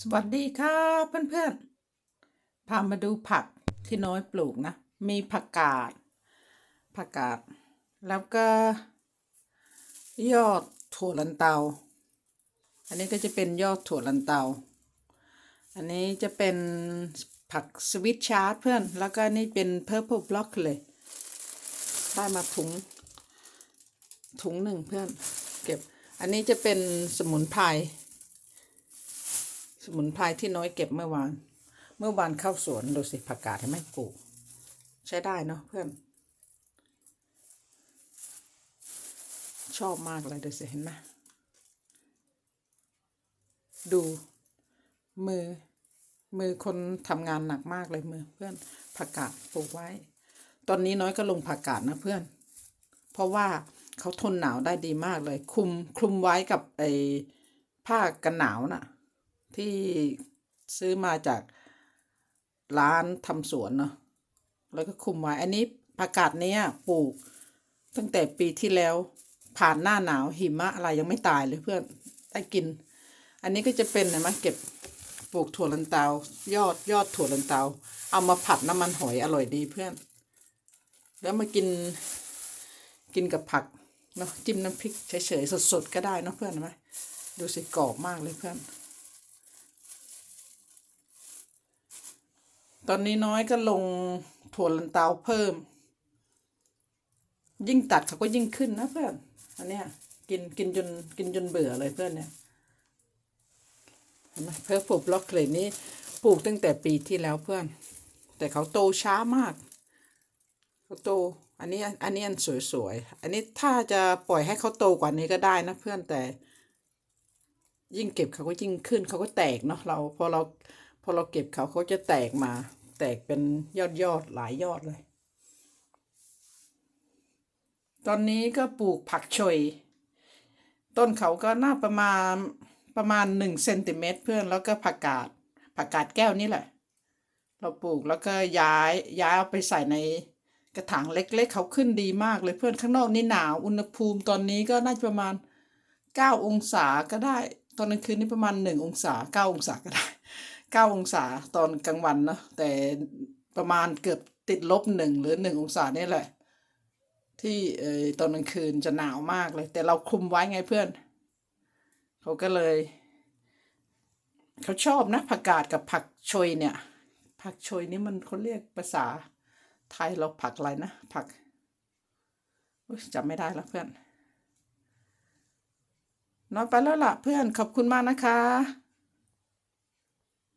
สวัสดีค่ะเพื่อนๆ พามาดูผักที่น้อยปลูกนะ มีผักกาด ผักกาด แล้วก็ ยอดถั่วลันเตา อันนี้ก็จะเป็นยอดถั่วลันเตา อันนี้จะเป็นผักสวิตชาร์ดเพื่อน แล้วก็นี่เป็นเพ u r p l e block เลย ได้มาถุง ถุงหนึ่งเพื่อน เก็บ อันนี้จะเป็นสมุนไพร สมุนไพรที่น้อยเก็บเมื่อวาน เมื่อวานเข้าสวนดูสิผักกาดให้ไม่ปลูก ใช้ได้เนาะเพื่อน ชอบมากเลยดูสิเห็นไหมดู มือ มือคนทำงานหนักมากเลยมือเพื่อนผักกาดปลูกไว้ ตอนนี้น้อยก็ลงผักกาดนะเพื่อน เพราะว่าเขาทนหนาวได้ดีมากเลย คลุมคลุมไว้กับไอ้ผ้ากันหนาวน่ะ ที่ซื้อมาจากร้านทำสวนเนาะแล้วก็คุมไว้อันนี้ผักกาดเนี้ยปลูก ตั้งแต่ปีที่แล้วผ่านหน้าหนาวหิมะอะไรยังไม่ตายเลยเพื่อนได้กิน อันนี้ก็จะเป็นนะมันเก็บปลูกถั่วลันเตายอดยอดถั่วลันเตา เอามาผัดน้ำมันหอยอร่อยดีเพื่อน แล้วมากินกินกับผักเนาะจิ้มน้ำพริกเฉยๆสดๆก็ได้เนาะเพื่อนไหมดูสิกรอบมากเลยเพื่อน ตอนนี้น้อยก็ลงถั่วลันเตาเพิ่ม ยิ่งตัดเขาก็ยิ่งขึ้นนะเพื่อนอันเนี้ยกินกินจนกินจนเบื่อเลยเพื่อนเนี่ยเห็นไหมเพื่อปลูกล็อกเกลยนี้ปลูกตั้งแต่ปีที่แล้วเพื่อน แต่เขาโตช้ามากเขาโตอันนี้อันนี้อันสวยๆอันนี้ถ้าจะปล่อยให้เขาโตกว่านี้ก็ได้นะเพื่อนแต่ ยิ่งเก็บเขาก็ยิ่งขึ้นเขาก็แตกเนาะเราพอเรา พอเราเก็บเขาเขาจะแตกมา แตกเป็นยอดยอดๆหลายยอดเลย ตอนนี้ก็ปลูกผักชยต้นเขาก็น่าประมาณประมาณหนึ่งเซนติเมตรเพื่อนแล้วก็ผักกาดผักกาดแก้วนี่แหละ เราปลูกแล้วก็ย้ายย้ายเอาไปใส่ในกระถางเล็กๆ เขาขึ้นดีมากเลยเพื่อนข้างนอกนี่หนาว อุณหภูมิตอนนี้ก็น่าจะประมาณเก้าองศาก็ได้ ตอนกลางคืนนี่ประมาณหนึ่งองศาเก้าองศาก็ได้ เก้าองศาตอนกลางวันเนาะแต่ประมาณเกือบติดลบหนึ่งหรือหนึ่งองศานี่แหละ ที่เออตอนกลางคืนจะหนาวมากเลย แต่เราคุมไว้ไงเพื่อน เขาก็เลย เขาชอบนะผักกาดกับผักชยเนี่ย ผักชยนี่มันเขาเรียกภาษาไทยเราผักอะไรนะ ผักจำไม่ได้แล้วเพื่อนน้อยไปแล้วล่ะเพื่อนขอบคุณมากนะคะ